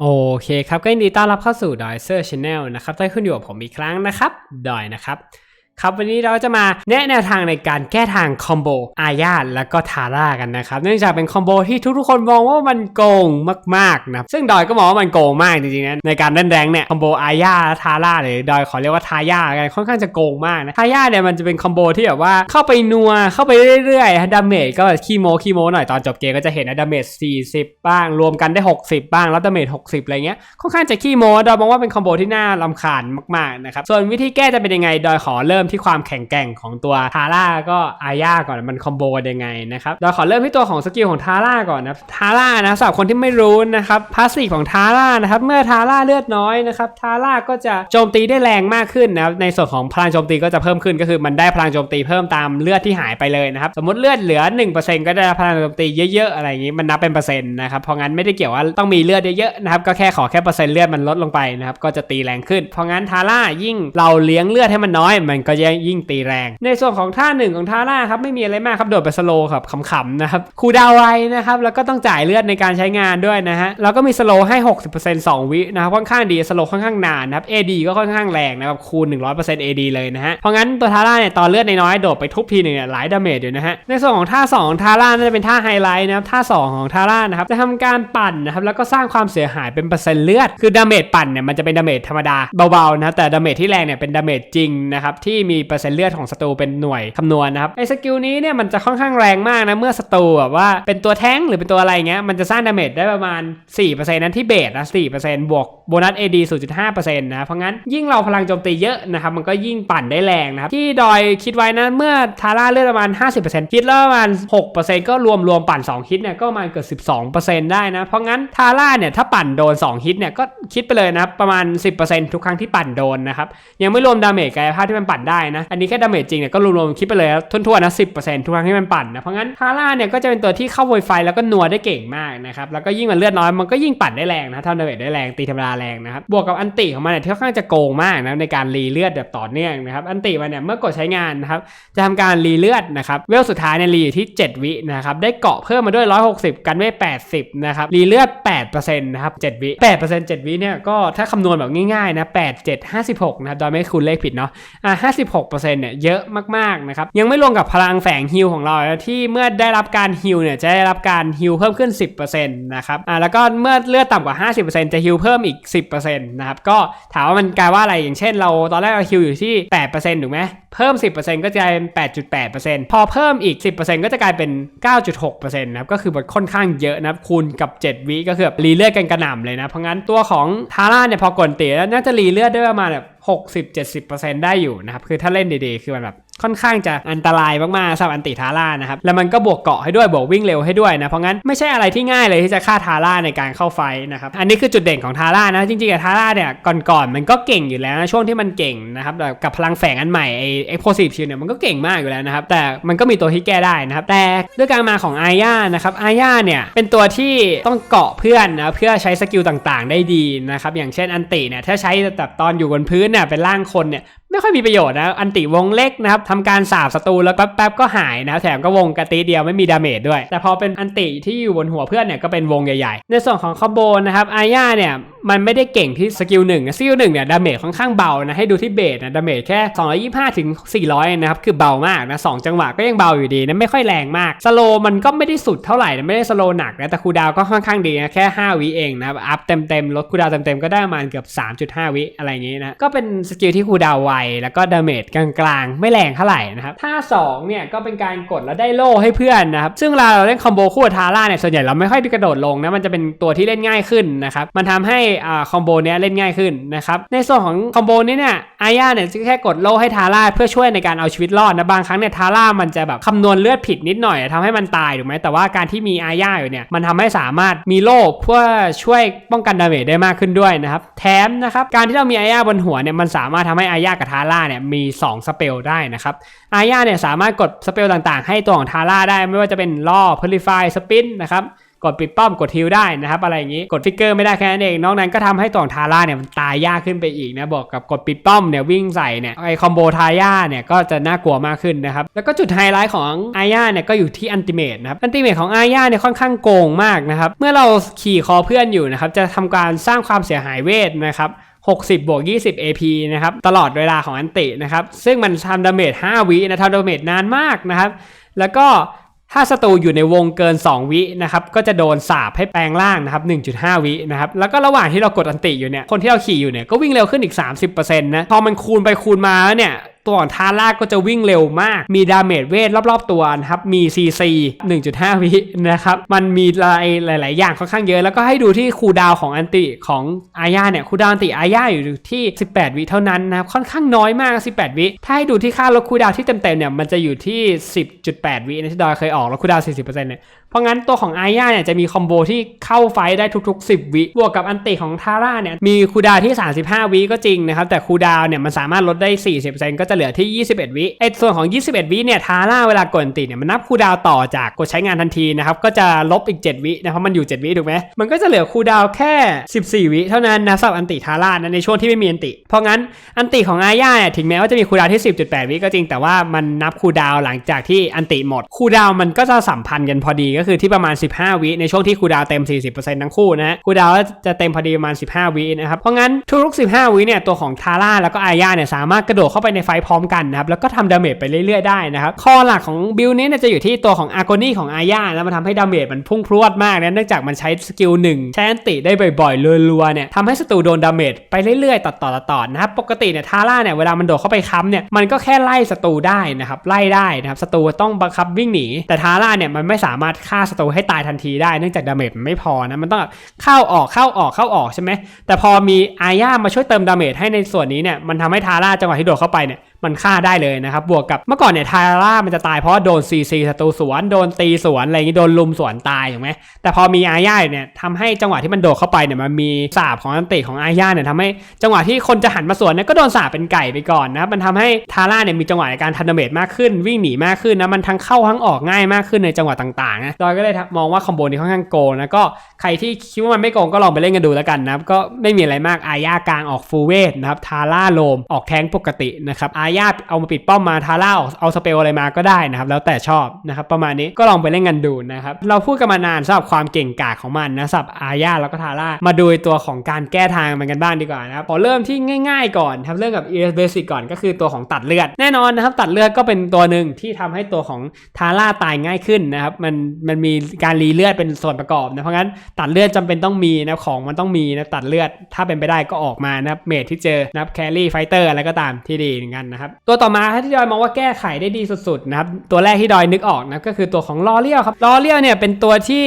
โอเคครับก็ยินดีต้อนรับเข้าสู่ดอยเซอร์ชแนลนะครับได้ขึ้นอยู่กับผมอีกครั้งนะครับดอยนะครับ ครับวันนี้เราจะมาแนะแนวทางในการแก้ทางคอมโบอาญาแล้วก็ทาร่ากันนะครับ เนื่องจากเป็นคอมโบที่ทุกๆคนมองว่ามันโกงมากๆนะซึ่งดอยก็มองว่ามันโกงมากจริงๆนะในการเล่นแรงเนี่ยคอมโบอาญาและทาร่าหรือดอยขอเรียกว่าทายากันค่อนข้างจะโกงมากนะทายาเนี่ยมันจะเป็นคอมโบที่แบบว่าเข้าไปนัวเข้าไปเรื่อยๆดาเมจก็ขี้โมขี้โมหน่อยตอนจบเกมก็จะเห็นดาเมจ40 บ้าง รวมกันได้ 60 บ้าง แล้วดาเมจ60อะไรเงี้ยค่อนข้างจะขี้โมดอยมองว่าเป็นคอมโบที่น่ารำคาญมากๆนะครับส่วนวิธีแก้จะเป็นยังไงดอยขอเริ่มที่ความแข็งแกร่งของตัวทาร่าก็อาญาก่อนมันคอมโบกันยังไงนะครับดอยขอเริ่มที่ตัวของสกิลของทาร่าก่อนนะทาร่านะสำหรับคนที่ไม่รู้นะครับพาสซีฟของทาร่านะครับเมื่อทาร่าเลือดน้อยนะครับทาร่าก็จะโจมตีได้แรงมากขึ้นนะครับในส่วนของพลังโจมตีก็จะเพิ่มขึ้นก็คือมันได้พลังโจมตีเพิ่มตามเลือดที่หายไปเลยนะครับสมมติเลือดเหลือ 1%ก็ได้พลังโจมตีเยอะๆอะไรอย่างนี้มันนับเป็นเปอร์เซ็นต์นะครับเพราะงั้นไม่ได้เกี่ยวว่าต้องมีเลือดเยอะๆนะครับก็แค่ขอแค่เปอร์เซ็นต์เลือดมันลดลงไปนะครับก็จะตีแรงขึ้นเพราะงั้นทาร่ายิ่งเราเลี้ยงเลือดให้มันน้อยมันก็จะยิ่งตีแรง ในส่วนของท่าหนึ่งของทาร่าครับไม่มีอะไรมากครับโดดไปสโลว์ครับขำๆนะครับคูดาวไวนะครับแล้วก็ต้องจ่ายเลือดในการใช้งานด้วยนะฮะแล้วก็มีสโลว์ให้ 60% 2 วินะครับค่อนข้างดีสโลว์ค่อนข้างนานนะครับ AD ก็ค่อนข้างแรงนะครับคูณ 100% AD เลยนะฮะเพราะงั้นตัวทาร่าเนี่ยตอนเลือดน้อยๆโดดไปทุบทีหนึ่งเนี่ยหลายดาเมจอยู่นะฮะในส่วนของท่า2ของทาร่าน่าจะเป็นท่าไฮไลท์นะครับท่า 2 ของทาร่านะครับจะทำการปั่นนะครับแล้วก็สร้างความเสียหายเป็นเปอร์เซ็นต์เลือดคือดาเมจปั่นเนี่ยมันจะเป็นดาเมจธรรมดาเบาๆนะแต่ดาเมจที่แรงเนี่ยเป็นดาเมจจริงนะครับที่มีเปอร์เซ็นต์เลือดของศัตรูเป็นหน่วยคำนวณนะครับไอ้สกิลนี้เนี่ยมันจะค่อนข้างแรงมากนะเมื่อศัตรูแบบว่าเป็นตัวแท้งหรือเป็นตัวอะไรเงี้ยมันจะสร้างดาเมจได้ประมาณ 4%นั้นที่เบสนะ4%บวกโบนัส AD 0.5%นะเพราะงั้นยิ่งเราพลังโจมตีเยอะนะครับมันก็ยิ่งปั่นได้แรงนะครับที่ดอยคิดไว้นะเมื่อทาร่าเลือดประมาณ 50%คิดแล้วประมาณ 6%ก็รวมรวมปั่น 2 ฮิตเนี่ยก็ประมาณเกือบ12%ได้นะเพราะงั้นทาร่าเนี่ยถ้าปั่นโดน 2 ฮิตเนี่ยก็คิดไปเลยนะประมาณ 10%ทุกครั้งที่ปั่นโดนนะครับยังไม่รวมดาเมจกายภาพที่มันปั่นได้นะ อันนี้แค่ดาเมจจริงเนี่ยก็รวมๆคิดไปเลยทุ่นๆนะ10%ทุกครั้งที่มันปั่นนะเพราะงั้นทาร่าเนี่ยก็จะเป็นตัวที่เข้าไวไฟแล้วก็นัวได้เก่งมากนะครับแล้วก็ยิ่งมันเลือดน้อยมันก็ยิ่งปั่นได้แรงนะเท่าดาเมจได้แรงตีธรรมดาแรงนะครับบวกกับอันติของมันเนี่ยที่ค่อนข้างจะโกงมากนะในการรีเลือดแบบต่อเนื่องนะครับอันติมันเนี่ยเมื่อกดใช้งานนะครับจะทำการรีเลือดนะครับเวลสุดท้ายเนี่ยรีอยู่ที่ 7 วินะครับได้เกาะเพิ่มมาด้วย 160 กันไว้80นะครับรีเลือด8%นะครับ7วิ8% 7วิเนี่ยก็ถ้าคำนวณแบบง่ายๆนะ8 7 56นะครับโดยไม่คูณเลขผิดเนาะอ่า56%เนี่ยเยอะมากๆนะครับยังไม่รวมกับพลังแฝงฮิลของเราที่เมื่อได้รับการฮิลเนี่ยจะได้รับการฮิลเพิ่มขึ้น 10%นะครับอ่าแล้วก็เมื่อเลือดต่ำกว่า 50%จะฮิลเพิ่มอีก 10%นะครับก็ถามว่ามันกลายว่าอะไรอย่างเช่น เราตอนแรกเราฮิลอยู่ที่ 8%ถูกไหมเพิ่ม 10%ก็จะกลายเป็น 8.8%พอเพิ่มอีก 10%ก็จะกลายเป็น 9.6%นะครับก็คือมันค่อนข้างเยอะนะครับคูณกับ 7 วิก็คือรีเลือดกันกระหน่ำเลยนะเพราะงั้นตัวของทาร่าเนี่ยพอกดเตะแล้วน่าจะรีเลือดได้ประมาณแบบ 60-70%ได้อยู่นะครับ คือถ้าเล่นดีๆ คือมันแบบ ค่อนข้างจะอันตรายมากๆสำหรับอันติทาร่านะครับ แล้วมันก็บวกเกาะให้ด้วยบวกวิ่งเร็วให้ด้วยนะ เพราะงั้นไม่ใช่อะไรที่ง่ายเลยที่จะฆ่าทาร่าในการเข้าไฟนะครับ อันนี้คือจุดเด่นของทาร่านะ จริงๆอะทาร่าเนี่ยก่อนๆมันก็เก่งอยู่แล้วนะช่วงที่มันเก่งนะครับแบบกับพลังแฝงอันใหม่ไอ้เอ็กโพซีฟชิลเนี่ยมันก็เก่งมากอยู่แล้วนะครับ แต่มันก็มีตัวที่แก้ได้นะครับแต่ด้วยการมาของอาญานะครับอาญาเนี่ยเป็นตัวที่ต้องเกาะเพื่อนนะเพื่อใช้สกิลต่างๆ ได้ดีนะครับอย่างเช่นอันติเนี่ยถ้าใช้แบบตอนอยู่บนพื้นเนี่ยเป็นร่างคนเนี่ย ไม่ค่อยมีประโยชน์นะ อันติวงเล็กนะครับทำการสาบศัตรูแล้วแป๊บๆก็หายนะ แถมก็วงกระตีเดียวไม่มีดาเมจด้วย แต่พอเป็นอันติที่อยู่บนหัวเพื่อนเนี่ยก็เป็นวงใหญ่ๆ ในส่วนของคอมโบนะครับอาญาเนี่ย มันไม่ได้เก่งที่สกิลหนึ่งสกิลหนึ่งเนี่ยดาเมจค่อนข้างเบานะให้ดูที่เบสนะดาเมจแค่ 225 ถึง 400 นะครับ คือเบามากนะสองจังหวะก็ยังเบาอยู่ดีนะไม่ค่อยแรงมากสโลมันก็ไม่ได้สุดเท่าไหร่นะไม่ได้สโลหนักนะแต่คูดาวก็ค่อนข้างดีนะแค่ 5 วิเองนะอัพเต็มๆลดคูดาวเต็มๆก็ได้ประมาณเกือบ 3.5 วิอะไรอย่างงี้นะก็เป็นสกิลที่คูดาวไวแล้วก็ดาเมจกลางๆ ไม่แรงเท่าไหร่นะครับท่า2เนี่ยก็เป็นการกดแล้วได้โล่ให้เพื่อนนะครับซึ่งเราเล่นคอมโบคู่กับทาร่าเนี่ยส่วนใหญ่เราไม่ค่อยกระโดดลงนะมันจะเป็นตัวที่เล่นง่ายขึ้นนะครับมันทำให้อ่าคอมโบเนี้ยเล่นง่ายขึ้นนะครับในส่วนของคอมโบนี้เนี่ยอาญาเนี่ยจะแค่กดโล่ให้ทาร่าเพื่อช่วยในการเอาชีวิตรอดนะบางครั้งเนี่ยทาร่ามันจะแบบคำนวณเลือดผิดนิดหน่อยทำให้มันตายถูกไหมแต่ว่าการที่มีอาญาอยู่เนี่ยมันทำให้สามารถมีโล่เพื่อช่วยป้องกันดาเมจได้มากขึ้นด้วยนะครับแถมนะครับการที่เรามีอาญาบนหัวเนี่ยมันสามารถทำให้อาญากับทาร่าเนี่ยมี 2 สเปลได้นะครับอาญาเนี่ยสามารถกดสเปลต่างๆ ให้ตัวของทาร่าได้ไม่ว่าจะเป็นล่อพลิฟายสปินนะครับ กดปิดป้อมกดฮิลได้นะครับอะไรอย่างนี้กดฟิกเกอร์ไม่ได้แค่นั้นเองนอกนั้นก็ทำให้ตองทาร่าเนี่ยมันตายยากขึ้นไปอีกนะบอกกับกดปิดป้อมเนี่ยวิ่งใส่เนี่ยไอคอมโบทาย่าเนี่ยก็จะน่ากลัวมากขึ้นนะครับแล้วก็จุดไฮไลท์ของอาญาเนี่ยก็อยู่ที่อันติเมตนะครับอันติเมตของอาญาเนี่ยค่อนข้างโกงมากนะครับเมื่อเราขี่คอเพื่อนอยู่นะครับจะทำการสร้างความเสียหายเวทนะครับ60 บวก 20 AP นะครับ ตลอดเวลาของอันตินะครับ ซึ่งมันทำดาเมจ 5 วินะทำดาเมจนานมากนะครับ แล้วก็ ถ้าศัตรูอยู่ในวงเกิน 2 วินะครับก็จะโดนสาบให้แปลงร่างนะครับ1.5 วินะครับแล้วก็ระหว่างที่เรากดอันติอยู่เนี่ยคนที่เราขี่อยู่เนี่ยก็วิ่งเร็วขึ้นอีก 30%นะพอมันคูณไปคูณมาแล้วเนี่ย ตัวของทาร่าก็จะวิ่งเร็วมาก มีดาเมจเวทรอบๆตัวนะครับ มี CC 1.5 วินะครับ มันมีหลายหลาย ๆ อย่างค่อนข้างเยอะ แล้วก็ให้ดูที่คูดาวของอันติของอาญาเนี่ย คูดาวอันติอาญาอยู่ที่ 18 วิเท่านั้นนะครับ ค่อนข้างน้อยมาก 18 วิ ถ้าให้ดูที่ค่าลดคูดาวที่เต็ม ๆ เนี่ย มันจะอยู่ที่ 10.8 วินะที่ดอยเคยออกแล้วคูดาว 40%เนี่ย เพราะงั้นตัวของอาญาเนี่ยจะมีคอมโบที่เข้าไฟได้ทุกๆ 10 วิ บวกกับอันติของทาร่าเนี่ยมีคูดาวที่ 35 วิก็จริงนะครับ แต่คูดาวเนี่ยมันสามารถลดได้ 40%ก็จะเหลือที่ 21 วิไอส่วนของ 21 วิเนี่ยทาร่าเวลากดอันติเนี่ยมันนับคูดาวต่อจากกดใช้งานทันทีนะครับก็จะลบอีก 7 วินะเพราะมันอยู่ 7 วิถูกไหมมันก็จะเหลือคูดาวแค่ 14 วิเท่านั้นนะสำหรับอันติทาร่านะในช่วงที่ไม่มีอันติ เพราะงั้นอันติของอาญาเนี่ยถึงแม้ว่าจะมีคูดาวที่ 10.8 วิก็จริง แต่ว่ามันนับคูดาวหลังจากที่อันติหมดคูดาวมันก็จะสัมพันธ์กันพอดีก็คือที่ประมาณ 15 วิในช่วงที่คูดาวน์เต็ม 40%ทั้งคู่นะฮะคูดาวจะเต็มพอดีประมาณ 15 วินะครับ เพราะงั้นทุก 15 วิเนี่ยตัวของทาร่าแล้วก็อาญาเนี่ยสามารถกระโดดเข้าไปในไฟพร้อมกันนะครับแล้วก็ทำดาเมจไปเรื่อยๆได้นะครับข้อหลักของบิลนี้เนี่ยจะอยู่ที่ตัวของอาร์โกนี่ของอาญาแล้วมันทำให้ดาเมจมันพุ่งพรวดมากนะเนื่องจากมันใช้สกิลหนึ่งใช้อันติได้บ่อยๆรัวๆเนี่ยทำให้ศัตรูโดนดาเมจไปเรื่อยๆ ต่อๆๆนะครับปกติเนี่ยทาร่าเนี่ยเวลามันโดดเข้าไปค้ำเนี่ยมันก็แค่ไล่ศัตรูได้นะครับไล่ได้นะครับศัตรูต้องบังคับวิ่งหนีแต่ทาร่าเนี่ยมันไม่สามารถฆาศัตรูให้ตายทันทีได้เนื่องจากดาเมจมันไม่พอนะมันต้องแบบเข้าออกเข้าออกเข้าออกใช่ไหมแต่พอมีอาย่ามาช่วยเติมดาเมจให้ในส่วนนี้เนี่ยมันทำให้ทาร่าจังหวะที่โดดเข้าไปเนี่ย มันฆ่าได้เลยนะครับ บวกกับเมื่อก่อนเนี่ยทาร่ามันจะตายเพราะโดนซีซีศัตรูสวนโดนตีสวนอะไรอย่างงี้โดนลุมสวนตายถูกไหมแต่พอมีอาญาเนี่ยทำให้จังหวะที่มันโดดเข้าไปเนี่ยมันมีสาบของอันติของอาญาเนี่ยทำให้จังหวะที่คนจะหันมาสวนเนี่ยก็โดนสาบเป็นไก่ไปก่อนนะครับมันทำให้ทาร่าเนี่ยมีจังหวะในการทันเดเมจมากขึ้น วิ่งหนีมากขึ้นนะมันทั้งเข้าทั้งออกง่ายมากขึ้นในจังหวะต่างๆนะดอยก็เลยมองว่าคอมโบนี้ค่อนข้างโกงนะก็ใครที่คิดว่ามันไม่โกงก็ลองไปเล่นกันดูแล้วกันนะครับก็ไม่มีอะไรมากอาญากลางออกฟูเวทนะครับทาร่าโลมออกแทงปกตินะครับอาญาเอามาปิดป้อมมาทาร่าออกเอาสเปลอะไรมาก็ได้นะครับ แล้วแต่ชอบนะครับประมาณนี้ก็ลองไปเล่นกันดูนะครับเราพูดกันมานานสำหรับความเก่งกาจของมันนะสำหรับอาญาแล้วก็ทาร่ามาดูตัวของการแก้ทางมันกันบ้างดีกว่านะครับขอเริ่มที่ง่ายๆก่อนครับเริ่มกับ ES Basic ก่อนก็คือตัวของตัดเลือดแน่นอนนะครับตัดเลือดก็เป็นตัวหนึ่งที่ทำให้ตัวของทาร่าตายง่ายขึ้นนะครับมันมันมีการรีเลือดเป็นส่วนประกอบนะเพราะงั้นตัดเลือดจำเป็นต้องมีนะของมันต้องมีนะตัดเลือดถ้าเป็นไปได้ก็ออกมานะเมทที่เจอนะแครี่ไฟเตอร์อะไรก็ตามที่ดีเหมือนกันนะครับตัวต่อมาที่ดอยมองว่าแก้ไขได้ดีสุดๆนะครับตัวแรกที่ดอยนึกออกนะก็คือตัวของลอเลียวครับลอเลียวเนี่ยเป็นตัวที่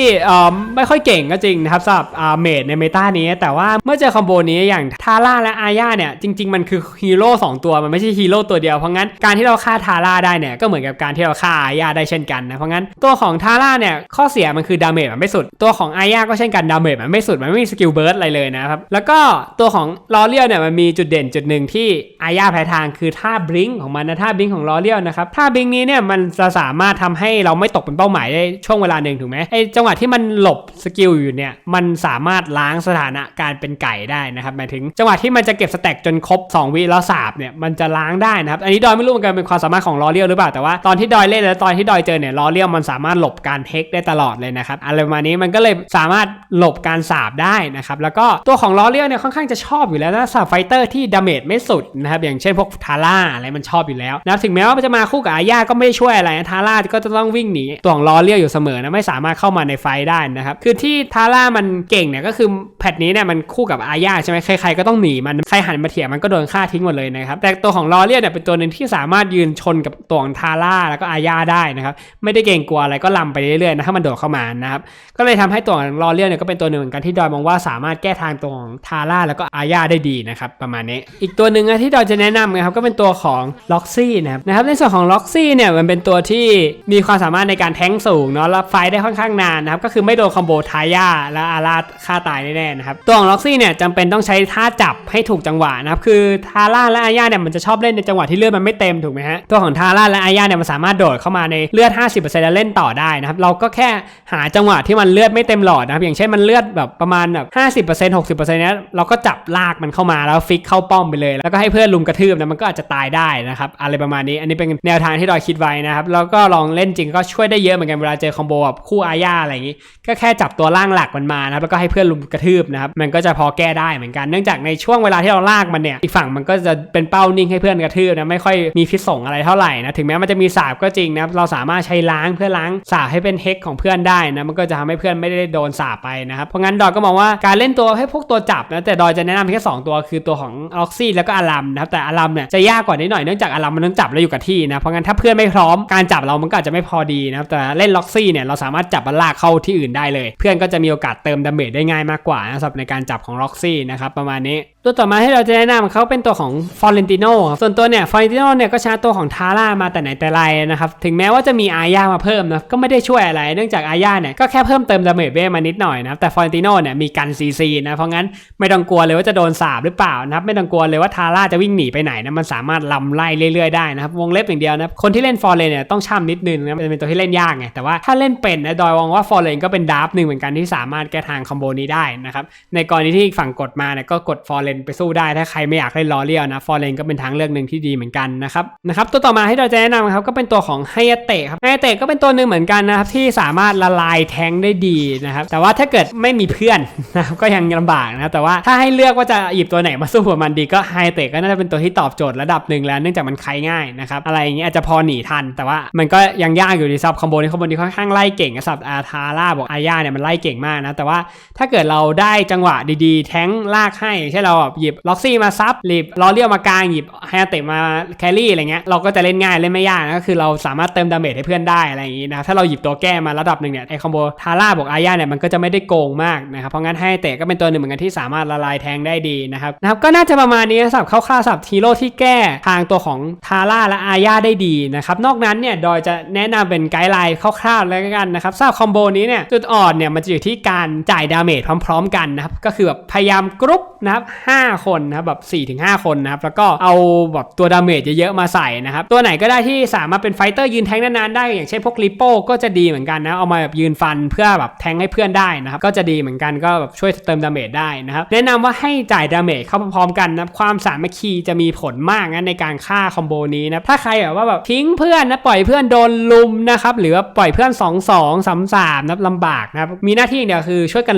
ไม่ค่อยเก่งก็จริงนะครับสำหรับเมทในเมตานี้ แต่ว่าเมื่อเจอคอมโบนี้อย่างทาร่าและอาญาเนี่ยจริง ๆ มันคือฮีโร่สองตัวมันไม่ใช่ฮีโร่ตัวเดียว เพราะงั้นการที่เราฆ่าทาร่าได้เนี่ยก็เหมือนกับการที่เราฆ่าอาญาได้เช่นกันนะเพราะงั้นตัวของทาร่าเนี่ยข้อเสียมันคือดาเมจมันไม่สุด ตัวของอาญาก็เช่นกันดาเมจมันไม่สุดมันไม่มีสกิลเบิร์ดอะไรเลยนะครับแล้วก็ตัวของลอเลียวเนี่ยมันมีจุดเด่นจุดหนึ่งที่อาญาแพ้ทางคือท่าบลิงของมันนะท่าบลิงของลอเลียวนะครับท่าบลิงนี้เนี่ยมันจะสามารถทำให้เราไม่ตกเป็นเป้าหมายได้ช่วงเวลาหนึ่งถูกไหมไอจังหวะที่มันหลบสกิลอยู่เนี่ยมันสามารถล้างสถานะการเป็นไก่ได้นะครับหมายถึงจังหวะที่มันจะเก็บสแต็กจนครบ 2 วิแล้วสาบเนี่ยมันจะล้างได้นะครับอันนี้ดอยไม่รู้เหมือนกันเป็นความสามารถของลอเลียวหรือเปล่าแต่ว่าตอนที่ดอยเล่นแล้วตอนที่ดอยเจอเนี่ยลอเลียวมันสามารถหลบการเฮกได้ตลอดเลยนะครับอะไรประมาณนี้มันก็เลยสามารถหลบการสาบได้นะครับแล้วก็ตัวของลอเลียวเนี่ยค่อนข้างจะชอบอยู่แล้วนะสาบไฟเตอร์ที่ดาเมจไม่สุดนะครับอย่างเช่นพวกทาร่าอะไรมันชอบอยู่แล้วนะถึงแม้ว่ามันจะมาคู่กับอาญาก็ไม่ได้ช่วยอะไรทาร่าก็จะต้องวิ่งหนีตัวของลอเลียวอยู่เสมอนะไม่สามารถเข้ามาในไฟได้นะครับคือที่ทาร่ามันเก่งเนี่ยก็คือแพทนี้เนี่ยมันคู่กับอาญาใช่ไหมใครๆก็ต้องหนีมันใครหันมาเถียงมันก็โดนฆ่าทิ้งหมดเลยนะครับแต่ตัวของลอเลียวเนี่ยเป็นตัวหนึ่งที่สามารถยืนชนกับตัวของทาร่าแล้วก็อาญาได้นะครับไม่ได้เก่งกลัวอะไรก็ลำไปเรื่อยๆนะถ้ามันโดดเข้ามานะครับก็เลยทำให้ตัวของลอเลียวเนี่ยก็เป็นตัวหนึ่งเหมือนกันที่ดอยมองว่าสามารถแก้ทางตัวของทาร่าแล้วก็อาญาได้ดีนะครับประมาณนี้ อีกตัวหนึ่งนะที่ดอยจะแนะนำนะครับก็เป็นตัวของล็อกซี่นะครับนะครับในส่วนของล็อกซี่เนี่ยมันเป็นตัวที่มีความสามารถในการแทงสูงเนาะแล้วไฟได้ค่อนข้างนานนะครับก็คือไม่โดนคอมโบทายาและอาราฆ่าตายแน่ๆนะครับตัวของล็อกซี่เนี่ยจำเป็นต้องใช้ท่าจับให้ถูกจังหวะนะครับคือทาร่าและอาญาเนี่ยมันจะชอบเล่นในจังหวะที่เลือดมันไม่เต็มถูกไหมฮะตัวของทาร่าและอาญาเนี่ยมันสามารถโดดเข้ามาในเลือด 50%แล้วเล่นต่อได้นะครับเราก็แค่หาจังหวะที่มันเลือดไม่เต็มหลอดนะครับอย่างเช่นมันเลือดแบบประมาณแบบ50% 60%เนี้ยเราก็จับลากมันเข้ามาแล้วฟิกเข้าป้อมไปเลย แล้วก็ให้เพื่อนลุมกระทืบนะมันก็อาจจะตายได้นะครับอะไรประมาณนี้อันนี้เป็นแนวทางที่ดอยคิดไว้นะครับแล้วก็ลองเล่นจริงก็ช่วยได้เยอะเหมือนกันเวลาเจอคอมโบแบบคู่อาญาอะไรอย่างนี้ ก็แค่จับตัวล่างหลักมันมานะครับแล้วก็ให้เพื่อนลุมกระทืบนะครับมันก็จะพอแก้ได้เหมือนกันเนื่องจากในช่วงเวลาที่เราลากมันเนี่ยอีกฝั่งมันก็จะเป็นเป้านิ่งให้เพื่อนกระทืบนะไม่ค่อยมีพิษสงอะไรเท่าไหร่นะถึงแม้มันจะมีสาบก็จริงนะเราสามารถใช้ล้างเพื่อล้างสาบให้เป็นเฮกของเพื่อนได้นะมันก็จะทำให้เพื่อนไม่ได้โดนสาบไปนะครับเพราะงั้นดอยก็มองว่าการเล่นตัวให้พวกตัวจับนะแต่ดอยจะแนะนำแค่สองตัวคือตัวของออกซี่แล้วก็อารัมนะครับแต่อารัมเนี่ยจะยากกว่านิดหน่อยเนื่องจากอารัมมันต้องจับแล้วอยู่กับที่นะเพราะงั้นถ้าเพื่อนไม่พร้อมการจับเรามันก็อาจจะไม่พอดีนะครับแต่เล่นล็อกซี่เนี่ยเราสามารถจับมันลากเข้าที่อื่นได้เลย เพื่อนก็จะมีโอกาสเติมดาเมจได้ง่ายมากกว่านะสำหรับในการจับของล็อกซี่นะครับประมาณนี้ตัวต่อมาที่เราจะแนะนำเขาเป็นตัวของฟอร์เรนติโนส่วนตัวเนี่ยฟอร์เรนติโนเนี่ยก็ชาร์ตัวของทาร่ามาแต่ไหนแต่ไรนะครับถึงแม้ว่าจะมีอาญามาเพิ่มนะก็ไม่ได้ช่วยอะไร เนื่องจากอาญาเนี่ยก็แค่เพิ่มเติมดาเมจเวทมานิดหน่อยนะครับแต่ฟอร์เรนติโนเนี่ยมีกันซีซีนะเพราะงั้นไม่ต้องกลัวเลยว่าจะโดนสาบหรือเปล่านะครับไม่ต้องกลัวเลยว่าทาร่าจะวิ่งหนีไปไหนนะมันสามารถลำไล่เรื่อยๆได้นะครับวงเล็บอย่างเดียวนะคนที่เล่นฟอร์เรนเนี่ยต้องช่ำนิดนึงนะเป็นตัวที่เล่นยากไงแต่ว่าถ้าเล่นเป็นนะดอยมองว่าฟอร์เรนก็เป็นดาร์ฟหนึ่งเหมือนกันที่สามารถแก้ทางคอมโบนี้ได้นะครับในกรณีที่ฝั่งกดมาเนี่ยก็กดฟอร์เรนไปสู้ได้ถ้าใครไม่อยากเล่นลอเรียลนะฟอร์เรนก็เป็นทางเลือกหนึ่งที่ดีเหมือนกันนะครับนะครับตัวต่อมาที่เราจะแนะนำครับก็เป็นตัวของไฮเตะครับไฮเตะก็เป็นตัวหนึ่งเหมือนกันนะครับที่สามารถละลายแทงได้ดีนะครับแต่ว่าถ้าเกิดไม่มีเพื่อนนะครับก็ยังลำบากนะแต่ว่าถ้าให้เลือกว่าจะหยิบตัวไหนมาสู้กับมันดีก็ไฮเตะก็น่าจะเป็นตัวที่ตอบโจทย์ระดับหนึ่งแล้วเนื่องจากมันใครง่ายนะครับอะไรอย่างเงี้ยอาจจะพอหนีทัน แต่ว่ามันก็ยังยากอยู่ดีซับคอมโบนี้คอมโบนี้ค่อนข้างไล่เก่งสับอาทาร่าบอกอาญาเนี่ยมันไล่เก่งมากนะแต่ว่าถ้าเกิดเราได้จังหวะดีๆ แทงลากให้อย่างเช่เราหยิบล็อกซี่มาซับหยิบลอเลียวมากลางหยิบไฮเตะมาแครี่อะไรเงี้ยเราก็จะเล่นง่ายเล่นไม่ยากนะก็คือเราสามารถเติมดาเมจให้เพื่อนได้อะไรอย่างงี้นะถ้าเราหยิบตัวแก้มาระดับหนึ่งเนี่ยไอคอมโบทาร่าบอกอาญาเนี่ยมันก็จะไม่ได้โกงมากนะครับเพราะงั้นให้เตะก็เป็นตัวหนึ่งเหมือนกันที่สามารถละลายแทงได้ดีนะครับนะครับก็น่าจะประมาณนี้สับคร่าวๆสับฮีโร่ที่แก้ทางตัวของทาร่าและอาญาได้ดีนะครับนอกนั้นเนี่ยดอยจะแนะนำเป็นไกด์ไลน์คร่าวๆแล้วกันนะครับสำหรับคอมโบนี้เนี่ยจุดอ่อนเนี่ยมันจะอยู่ที่การจ่ายดาเมจพร้อมๆ กันนะครับก็คือแบบพยายามกรุ๊ปนะครับ5คนนะครับแบบ4ถึง5คนนะครับแล้วก็เอาแบบตัวดาเมจเยอะๆมาใส่นะครับตัวไหนก็ได้ที่สามารถเป็นไฟเตอร์ยืนแทงนานๆได้อย่างเช่นพวกลิโป้ก็จะดีเหมือนกันนะเอามาแบบยืนฟันเพื่อแบบแทงให้เพื่อนได้นะครับก็จะดีเหมือนกันก็แบบช่วยเติมดาเมจได้นะครับแนะนำว่าให้จ่ายดาเมจเข้าพร้อมๆกันนะความสามัคคีจะมีผลมากนะในการฆ่าคอมโบนี้นะถ้าใครแบบว่าแบบทิ้งเพื่อนนะปล่อยเพื่อนโดนลุมนะครับหรือว่าปล่อยเพื่อน 2 2 3 3นะลำบากนะครับมีหน้าที่อย่างเดียวคือช่วยกัน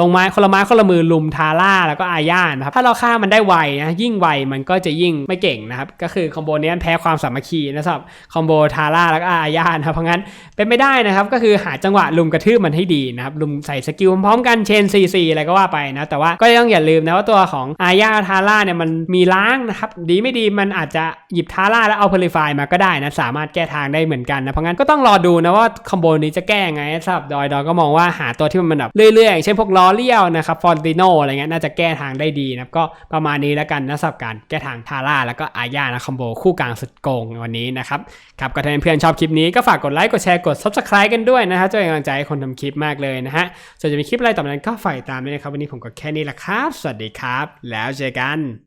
ลงไม้คนละไม้คนละมือลุมทาร่าแล้วก็อาญานะครับถ้าเราฆ่ามันได้ไวนะยิ่งไวมันก็จะยิ่งไม่เก่งนะครับก็คือคอมโบนี้แพ้ความสามัคคีนะสำหรับคอมโบทาร่าแล้วก็อาญานะครับเพราะงั้นเป็นไม่ได้นะครับก็คือหาจังหวะลุมกระทืบมันให้ดีนะครับลุมใส่สกิลพร้อมกันเชนซีซีอะไรก็ว่าไปนะแต่ว่าก็ต้องอย่าลืมนะว่าตัวของอาญาทาร่าเนี่ยมันมีล้างนะครับดีไม่ดีมันอาจจะหยิบทาร่าแล้วเอาเพลิฟายมาก็ได้นะ สามารถแก้ทางได้เหมือนกันนะ เพราะงั้นก็ต้องรอดูนะว่าคอมโบนี้จะแก้ไงสำหรับดอยดอยก็มองว่าหาตัวที่มันแบบเรื่อยๆอย่างเช่นพวกลอเลียวนะครับฟอนติโนอะไรเงี้ยน่าจะแก้ทางได้ดีนะก็ประมาณนี้แล้วกันนะสำหรับการแก้ทางทาร่าแล้วก็อาญานะคอมโบคู่กลางสุดโกงวันนี้นะครับครับก็ถ้าเพื่อนชอบคลิปนี้ก็ฝากกดไลค์กดแชร์กด subscribe กันด้วยนะฮะจะเป็นกำลังใจให้คนทำคลิปมากเลยนะฮะส่วนจะมีคลิปอะไรต่อไปนั้นก็ฝากติดตามด้วยนะครับวันนี้ผมก็แค่นี้แหละครับ สวัสดีครับ แล้วเจอกัน